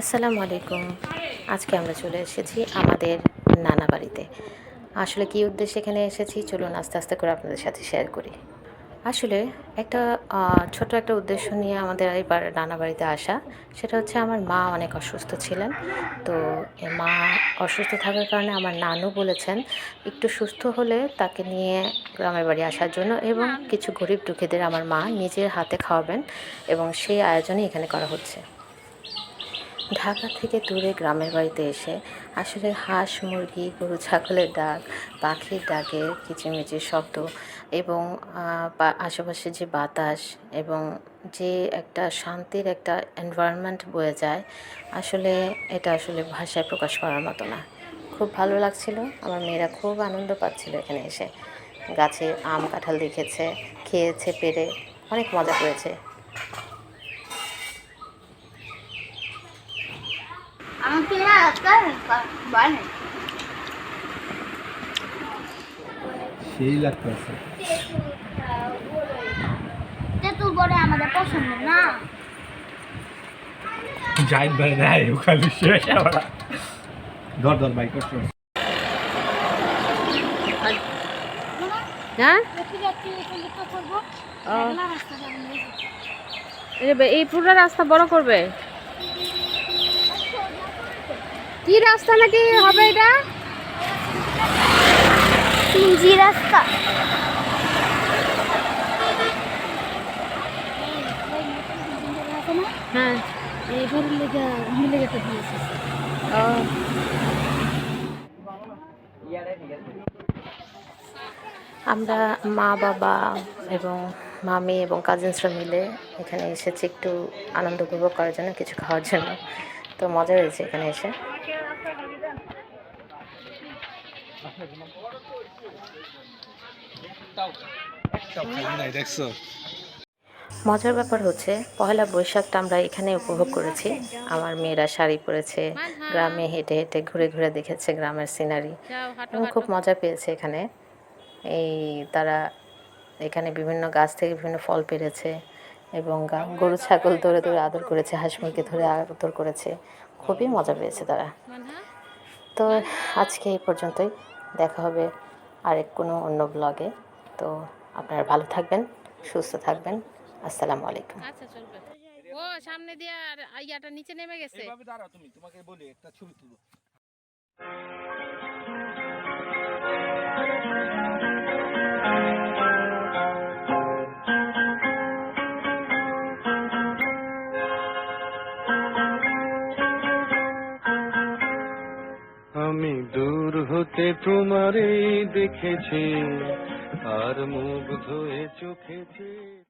আসসালামু আলাইকুম। আজকে আমরা চলে এসেছি আমাদের নানা বাড়িতে। আসলে কী উদ্দেশ্যে এখানে এসেছি? চলুন আস্তে আস্তে করে আপনাদের সাথে শেয়ার করি। আসলে একটা ছোট একটা উদ্দেশ্য নিয়ে আমাদের এবার নানা বাড়িতে আসা। সেটা হচ্ছে আমার মা অনেক অসুস্থ ছিলেন। তো মা অসুস্থ থাকার কারণে আমার নানু বলেছেন, একটু সুস্থ হলে তাকে নিয়ে গ্রামের বাড়ি আসার জন্য এবং কিছু গরিব দুঃখীদের আমার মা নিজের হাতে খাওয়াবেন এবং সেই আয়োজনই এখানে করা হচ্ছে। ঢাকা থেকে দূরে গ্রামের বাড়িতে এসে আসলে হাঁস, মুরগি, গরু, ছাগলের ডাক, পাখির ডাকের কিচিমিচির শব্দ এবং আশেপাশে যে বাতাস এবং যে একটা শান্তির একটা এনভায়রনমেন্ট বয়ে যায়, আসলে এটা আসলে ভাষায় প্রকাশ করার মতো না। খুব ভালো লাগছিল, আমার মেয়েরা খুব আনন্দ পাচ্ছিল এখানে এসে। গাছে আম কাঁঠাল দেখেছে, খেয়েছে, পেরে অনেক মজা করেছে। সেই লাগতেছে তেঁতুল বড়ে আমাদের পছন্দ না? জাইন ভাই নাই ওখানে শেষ আবার ধর ধর বাইক কষ্ট হ্যাঁ? এই পুরো রাস্তা বড় করবে। কি রাস্তা নাকি হবে এটা? তিনজি রাস্তা। হ্যাঁ। লেগে দিয়েছে ও। আমরা মা বাবা এবং মামি এবং কাজিনসরা মিলে এখানে এসেছি একটু আনন্দ উপভোগ করার জন্য কিছু খাওয়ার জন্য। তো মজা হয়েছে এখানে এসে। মজার ব্যাপার হচ্ছে, পহেলা বৈশাখটা আমরা এখানে উপভোগ করেছি। আমার মেয়েরা শাড়ি পরেছে, গ্রামে হেঁটে হেঁটে ঘুরে ঘুরে দেখেছে গ্রামের সিনারি এবং খুব মজা পেয়েছে এখানে। এই তারা এখানে বিভিন্ন গাছ থেকে বিভিন্ন ফল পেরেছে। এবং গা- গরু ছাগল ধরে ধরে আদর করেছে হাঁস মুরগি ধরে আদর করেছে। খুবই মজা পেয়েছে তারা। তো আজকে এই পর্যন্তই। দেখা হবে আরেক কোনো অন্য ব্লগে তো আপনারা ভালো থাকবেন সুস্থ থাকবেন। আসসালামু আলাইকুম। আচ্ছা ও সামনে দিয়ে আর ইয়াটা নিচে নেমে গেছে। এইভাবে দাঁড়াও তুমি তোমাকে বলি একটা ছবি তুলো। হতে তোমারে দেখেছি আর মুখ ধুয়ে চোখেছে